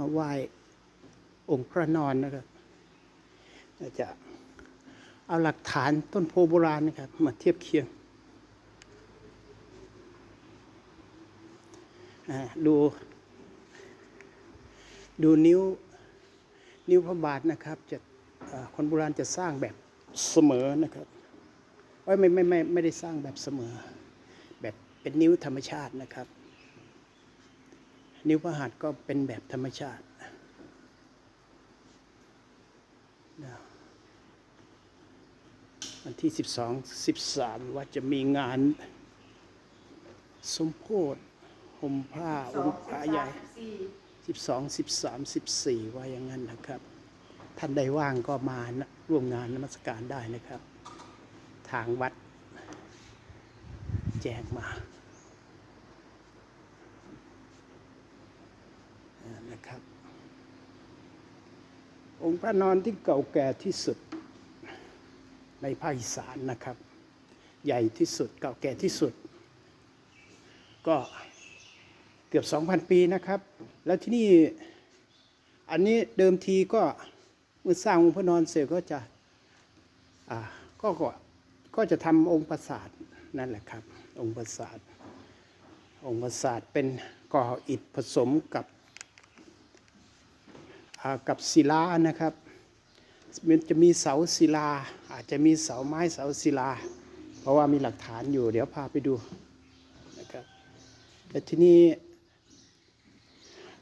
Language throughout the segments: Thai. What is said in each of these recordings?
มาไหว้องค์พระนอนนะครับจะเอาหลักฐานต้นโพโบราณนะครับ มาเทียบเคียง ดู ดูนิ้ว นิ้วพระบาทนะครับ จะคนโบราณจะสร้างแบบเสมอนะครับเอ้ยไม่ไม่ไม่ไม่ได้สร้างแบบเสมอ แบบเป็นนิ้วธรรมชาตินะครับ นิ้วพระหัตถ์ก็เป็นแบบธรรมชาติวันที่ 12 13 ว่าจะมีงาน สมโพธิห่มผ้าองค์พระใหญ่ 12 13 14 ว่าอย่างนั้นนะครับ ท่านใดว่างก็มานะร่วมงานนมัสการได้นะครับ ทางวัดแจ้งมาอ่านะครับ องค์พระนอนที่เก่าแก่ที่สุดในภาคอีสานนะครับ ใหญ่ที่สุดเก่าแก่ที่สุด ก็เกือบ 2,000 ปีนะครับ แล้วที่นี่อันนี้เดิมทีก็เมื่อสร้างองค์พระนอนเสร็จก็จะอ่าก็ก็ก็จะทำองค์ปราสาทนั่นแหละครับ องค์ปราสาทองค์ปราสาทเป็นก่ออิฐผสมกับ กับศิลานะครับมันจะมีเสาศิลา อาจจะมีเสาไม้เสาศิลา เพราะว่ามีหลักฐานอยู่ เดี๋ยวพาไปดูนะครับแต่ที่นี่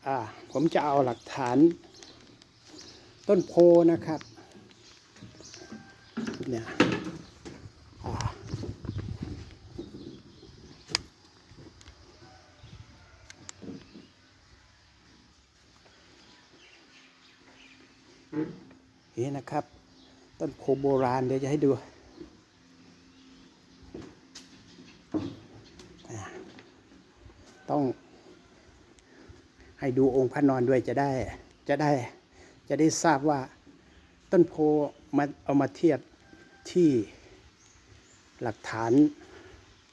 อ่าผมจะเอาหลักฐานต้นโพนะครับเนี่ย นะครับ ต้นโพโบราณเดี๋ยวจะให้ดูต้องให้ดูองค์พระนอนด้วยจะได้จะได้จะได้ทราบว่าต้นโพมาเอามาเทียบที่หลักฐาน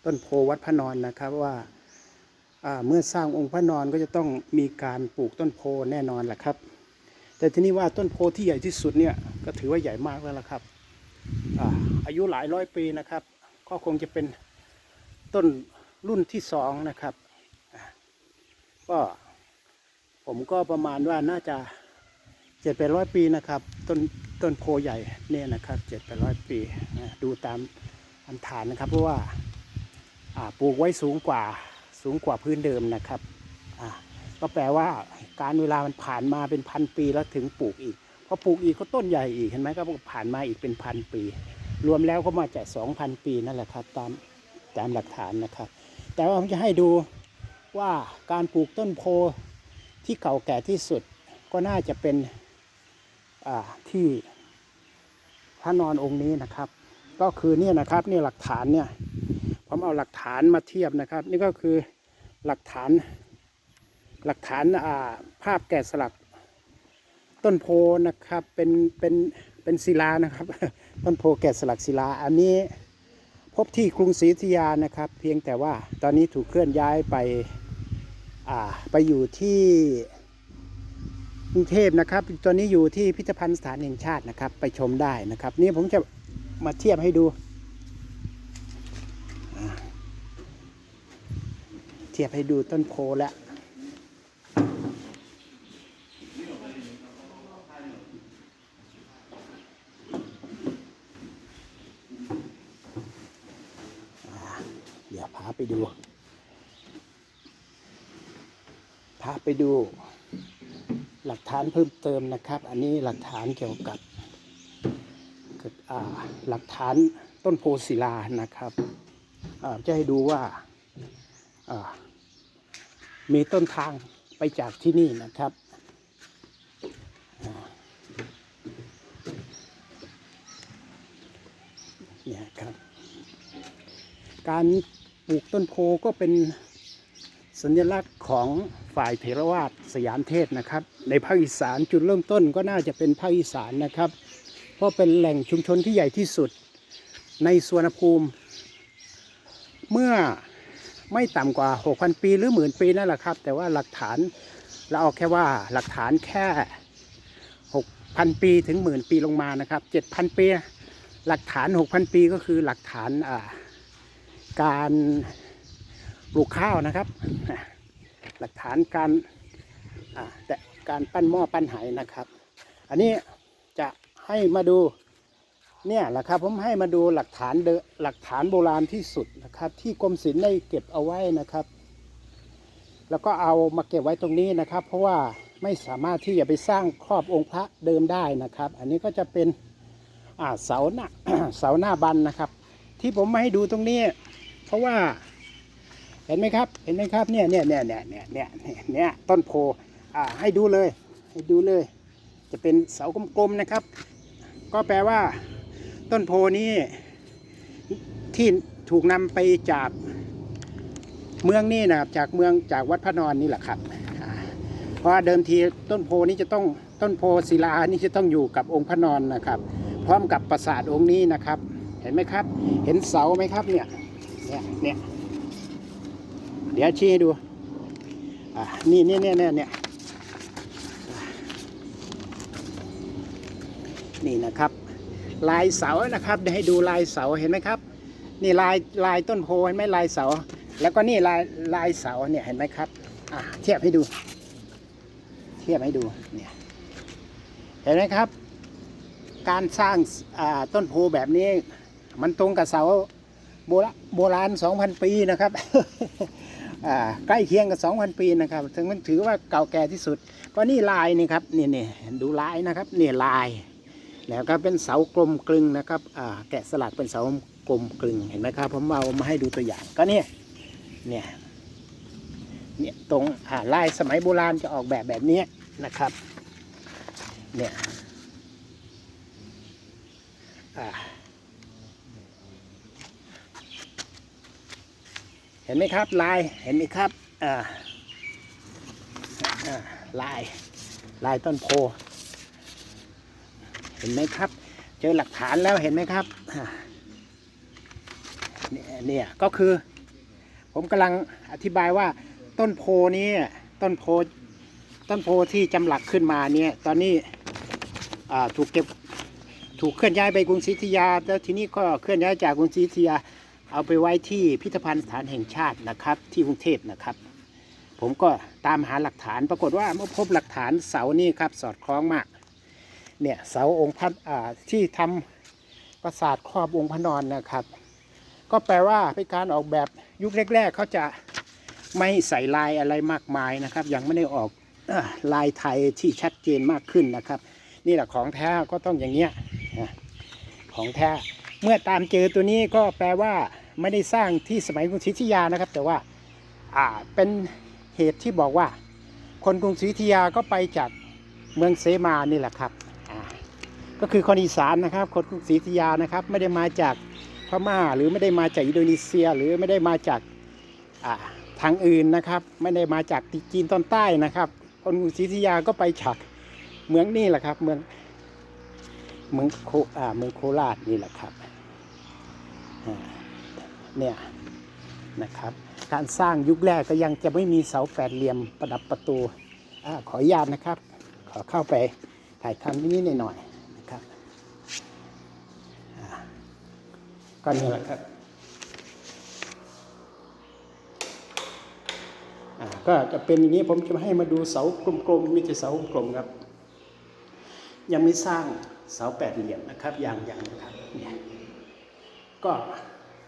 ต้นโพวัดพระนอนนะครับว่าอ่าเมื่อสร้างองค์พระนอนก็จะต้องมีการปลูกต้นโพแน่นอนแหละครับ แต่ที่นี้ว่าต้นโพที่ใหญ่ที่สุดเนี่ยก็ถือว่าใหญ่มากแล้วล่ะครับอาอายุหลายร้อยปีนะครับ ก็คงจะเป็นต้นรุ่นที่สองนะครับ ก็ผมก็ประมาณว่าน่าจะเจ็ดแปดร้อยปีนะครับ ต้นต้นโพใหญ่เนี่ยนะครับเจ็ดแปดร้อยปีนะดูตามตามฐานนะครับ เพราะว่าอ่าปลูกไว้สูงกว่าสูงกว่าพื้นเดิมนะครับอ่า ก็แปลว่าการเวลามันผ่านมาเป็นพันปีแล้วถึงปลูกอีกพอปลูกอีกก็ต้นใหญ่อีกเห็นไหมก็ผ่านมาอีกเป็นพันปี รวมแล้วก็มาจากสองพันปีนั่นแหละครับตามตามหลักฐานนะครับ แต่ว่าผมจะให้ดูว่าการปลูกต้นโพที่เก่าแก่ที่สุดก็น่าจะเป็นที่พระนอนองค์นี้นะครับ ก็คือเนี่ยนะครับนี่หลักฐานเนี่ยผมเอาหลักฐานมาเทียบนะครับ นี่ก็คือหลักฐาน หลักฐานอ่าภาพแกะสลักต้นโพนะครับเป็นเป็นเป็นศิลานะครับ ต้นโพแกะสลักศิลาอันนี้พบที่กรุงศรีอยุธยานะครับ เพียงแต่ว่าตอนนี้ถูกเคลื่อนย้ายไปอ่าไปอยู่ที่กรุงเทพนะครับตัวนี้อยู่ที่พิพิธภัณฑ์สถานแห่งชาตินะครับ ไปชมได้นะครับ นี่ผมจะมาเทียบให้ดู เทียบให้ดูต้นโพแล้วอ่าเดี๋ยวพาไปดู พาไป ดูหลักฐานเพิ่มเติมนะครับ อันนี้หลักฐานเกี่ยวกับหลักฐานต้นโพศิลานะครับจะให้ดูว่ามีต้นทางไปจากที่นี่นะครับเนี่ยครับ การปลูกต้นโพก็เป็นสัญลักษณ์ของ ฝ่ายเถรวาทสยามเทศนะครับ ในภาคอีสานจุดเริ่มต้นก็น่าจะเป็นภาคอีสานนะครับ เพราะเป็นแหล่งชุมชนที่ใหญ่ที่สุดในสวนภูมิ เมื่อไม่ต่ำกว่า 6,000 ปีหรือหมื่นปีนั่นแหละครับ แต่ว่าหลักฐานเราเอาแค่ว่าหลักฐานแค่หกพันปีถึงหมื่นปีลงมานะครับเจ็ดพันปี หลักฐานหกพันปีก็คือหลักฐานการปลูกข้าวนะครับ หลักฐานการแต่การปั้นหม้อปั้นไหนะครับ อันนี้จะให้มาดูเนี่ยแหละครับผมให้มาดูหลักฐานเดหลักฐานโบราณที่สุดนะครับ ที่กรมศิลป์ได้เก็บเอาไว้นะครับ แล้วก็เอามาเก็บไว้ตรงนี้นะครับ เพราะว่าไม่สามารถที่จะไปสร้างครอบองค์พระเดิมได้นะครับ อันนี้ก็จะเป็นเสาหน้าเสาหน้าบันนะครับ ที่ผมมาให้ดูตรงนี้ เพราะว่า เห็นไหมครับ เห็นไหมครับ เนี่ยเนี่ยเนี่ยเนี่ยเนี่ยเนี่ยเนี่ยต้นโพอ่าให้ดูเลย ให้ดูเลย จะเป็นเสากลมๆนะครับ ก็แปลว่า ต้นโพนี้ที่ถูกนำไปจากเมืองนี่นะครับ จากเมืองจากวัดพระนอนนี่แหละครับ เพราะเดิมทีต้นโพนี้จะต้องต้นโพศิลานี่จะต้องอยู่กับองค์พระนอนนะครับ พร้อมกับปราสาทองค์นี้นะครับ เห็นไหมครับ เห็นเสาไหมครับเนี่ยเนี่ยเนี่ย เดี๋ยวชี้ให้ดู อ่านี่เนี่ยเนี่ยเนี่ยเนี่ยนี่นะครับ ลายเสานะครับเดี๋ยวให้ดูลายเสาเห็นไหมครับ นี่ลายลายต้นโพเห็นไหมลายเสา แล้วก็นี่ลายลายเสาเนี่ยเห็นไหมครับอะเทียบให้ดู เทียบให้ดูเนี่ยเห็นไหมครับ การสร้างอ่าต้นโพแบบนี้ มันตรงกับเสาโบราณโบราณ2,000ปีนะครับ ใกล้เคียงกับ 2,000 ปีนะครับถึงมันถือว่าเก่าแก่ที่สุด ก็นี่ลายนี่ครับนี่นี่ดูลายนะครับนี่ลาย แล้วก็เป็นเสากลมกลึงนะครับแกะสลักเป็นเสากลมกลึงเห็นไหมครับ ผมเอามาให้ดูตัวอย่างก็เนี่ยเนี่ยเนี่ยตรงลายสมัยโบราณจะออกแบบแบบนี้นะครับเนี่ยอ่า เห็นไหมครับลายเห็นไหมครับลายลายต้นโพ เห็นไหมครับ เจอหลักฐานแล้วเห็นไหมครับเนี่ยเนี่ยก็คือ ผมกำลังอธิบายว่าต้นโพนี้ต้นโพต้นโพที่จำหลักขึ้นมาเนี่ยตอนนี้ถูกเก็บถูกเคลื่อนย้ายไปกรุงศรีอยุธยาแล้วทีนี้ก็เคลื่อนย้ายจากกรุงศรีอยุธยา เอาไปไว้ที่พิพิธภัณฑ์สถานแห่งชาตินะครับ ที่กรุงเทพนะครับ ผมก็ตามหาหลักฐานปรากฏว่าเมื่อพบหลักฐานเสานี่ครับสอดคล้องมาก เนี่ยเสาองค์พระอ่าที่ทำปราสาทครอบองค์พระนอนนะครับ ก็แปลว่าเป็นการออกแบบยุคแรก ๆเขาจะไม่ใส่ลายอะไรมากมายนะครับ ยังไม่ได้ออกลายไทยที่ชัดเจนมากขึ้นนะครับ นี่แหละของแท้ก็ต้องอย่างเงี้ยของแท้เมื่อตามเจอตัวนี้ก็แปลว่า ไม่ได้สร้างที่สมัยกรุงศรีอยุธยานะครับ แต่ว่าอ่าเป็นเหตุที่บอกว่า คนกรุงศรีอยุธยาก็ไปจากเมืองเสมานี่แหละครับก็คือคนอีสานนะครับ คนกรุงศรีอยุธยานะครับ ไม่ได้มาจากพม่าหรือไม่ได้มาจากอินโดนีเซีย หรือไม่ได้มาจากาทางอื่นนะครับ ไม่ได้มาจากจีนตอนใต้นะครับ คนกรุงศรีอยุธยาก็ไปจากเมืองนี่แหละครับ เมืองเมืองโคอ่าเมืองโคราชนี่แหละครับ เนี่ยนะครับ การสร้างยุคแรกก็ยังจะไม่มีเสาแปดเหลี่ยมประดับประตูอขออนุญาตนะครับ ขอเข้าไปถ่ายทำนิดหน่อยๆนะครับก็นี่แหละครับก็จะเป็นอย่างนี้ผมจะให้มาดูเสากลมๆมีแต่เสากลมๆครับ ยังไม่สร้างเสาแปดเหลี่ยมนะครับอย่างอย่างนะครับเนี่ยก็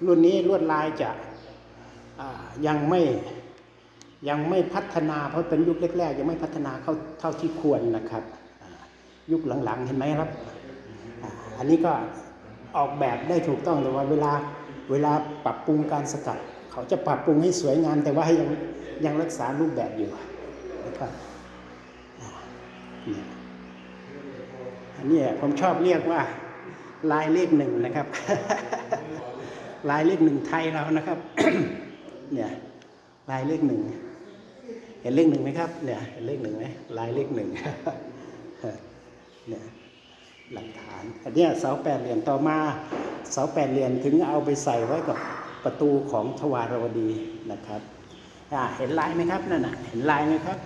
รุ่นนี้ลวดลายจะยังไม่ยังไม่พัฒนาเพราะเป็นยุคแรกๆ ยังไม่พัฒนาเข้าเท่าที่ควรนะครับ ยุคหลังๆเห็นไหมครับ อันนี้ก็ออกแบบได้ถูกต้องแต่ว่าเวลาเวลาปรับปรุงการสกัด เขาจะปรับปรุงให้สวยงามแต่ว่ายังยังรักษารูปแบบอยู่นะครับอันนี้ผมชอบเรียกว่าลายเลขหนึ่งนะครับ ลายเลขหนึ่งไทยเรานะครับ เนี่ยลายเลขหนึ่งเห็นเลขหนึ่งไหมครับ เนี่ยเห็นเลขหนึ่งไหมลายเลขหนึ่งเนี่ยหลักฐานอันนี้เสาแปดเหลี่ยมต่อมาเสาแปดเหลี่ยมถึงเอาไปใส่ไว้กับประตูของทวารวดีนะครับเห็นลายไหมครับนั่นน่ะเห็นลายไหมครับ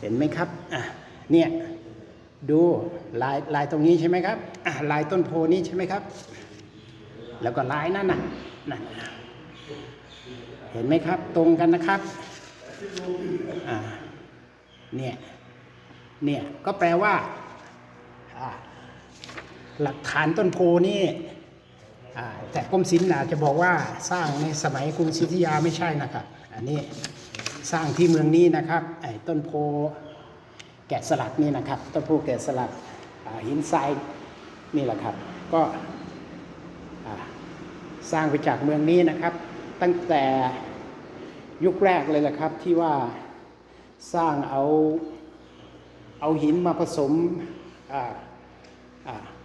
เห็นไหมครับเนี่ย ดูลายลายตรงนี้ใช่ไหมครับลายต้นโพนี้ใช่ไหมครับ แล้วก็ลายนั่นน่ะนั่นเห็นไหมครับ ตรงกันนะครับเนี่ยเนี่ยก็แปลว่าหลักฐานต้นโพนี่แต่กรมศิลป์อาจจะบอกว่าสร้างในสมัยกรุงศรีอยุธยาไม่ใช่นะครับ อันนี้สร้างที่เมืองนี้นะครับไอ้ต้นโพ แกะสลักนี่นะครับต้นโพแกะสลักหินทรายนี่แหละครับ ก็สร้างไปจากเมืองนี้นะครับ ตั้งแต่ยุคแรกเลยแหละครับที่ว่าสร้างเอาเอาหินมาผสม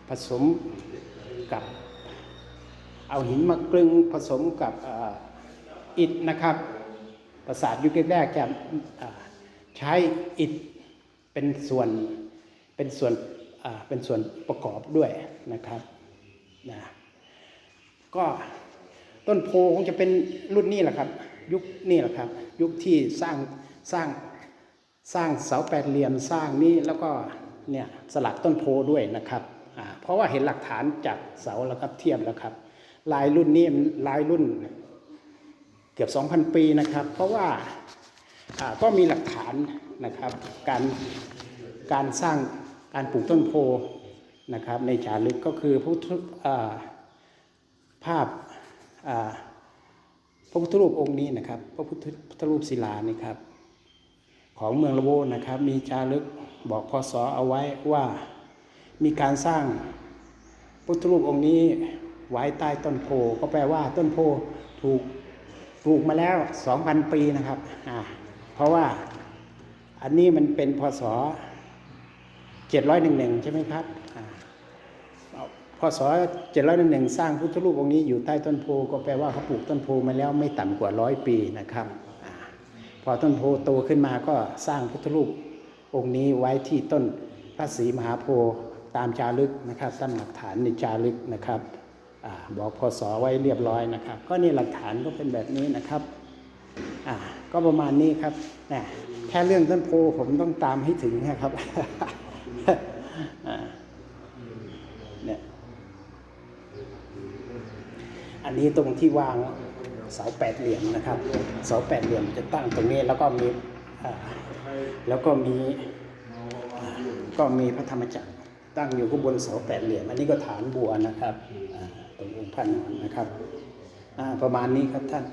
ผสมกับเอาหินมากลึงผสมกับอิฐนะครับ ปราสาทยุคแรกๆจะใช้อิฐ เป็นส่วนเป็นส่วนเป็นส่วนประกอบด้วยนะครับนะก็ต้นโพคงจะเป็นรุ่นนี้แหละครับ ยุคนี้แหละครับ ยุคที่สร้างสร้างสร้างเสาแปดเหลี่ยมสร้างนี้แล้วก็เนี่ยสลักต้นโพด้วยนะครับเพราะว่าเห็นหลักฐานจากเสาแล้วครับเทียบแล้วครับ ลายรุ่นนี้ลายรุ่นเกือบ 2,000 ปีนะครับ เพราะว่า ก็มีหลักฐานนะครับการการสร้างการปลูกต้นโพนะครับในจารึกก็คือพระพุทธภาพาพระพุทธรูปองค์นี้นะครับพระพุทธรูปศิลานี่ครับของเมืองละโวนะครับ มีจารึกบอกพศเอาไว้ว่ามีการสร้างพุทธรูปองค์นี้ไว้ใต้ต้นโพก็แปลว่าต้นโพถูกปลูกมาแล้ว 2,000 ปีนะครับอ่า เพราะว่าอันนี้มันเป็นพศ711ใช่ไหมครับอ่าพศ711สร้างพุทธรูปองค์นี้อยู่ใต้ต้นโพก็แปลว่าเขาปลูกต้นโพมาแล้วไม่ต่ำกว่าร้อยปีนะครับพอต้นโพโตขึ้นมาก็สร้างพุทธรูปองค์นี้ไว้ที่ต้นพระศรีมหาโพตามจารึกนะครับตามหลักฐานในจารึกนะครับอบอกพศไว้เรียบร้อยนะครับ ก็นี่หลักฐานก็เป็นแบบนี้นะครับ อ่าก็ประมาณนี้ครับนะแค่เรื่องต้นโพผมต้องตามให้ถึงนะครับเนี่ยอันนี้ตรงที่วางเสาแปดเหลี่ยมนะครับเสาแปดเหลี่ยมจะตั้งตรงนี้แล้วก็มีแล้วก็มีก็มีพระธรรมจักรตั้งอยู่ข้างบนเสาแปดเหลี่ยม อันนี้ก็ฐานบัวนะครับตรงองค์พระนอนนะครับประมาณนี้ครับท่าน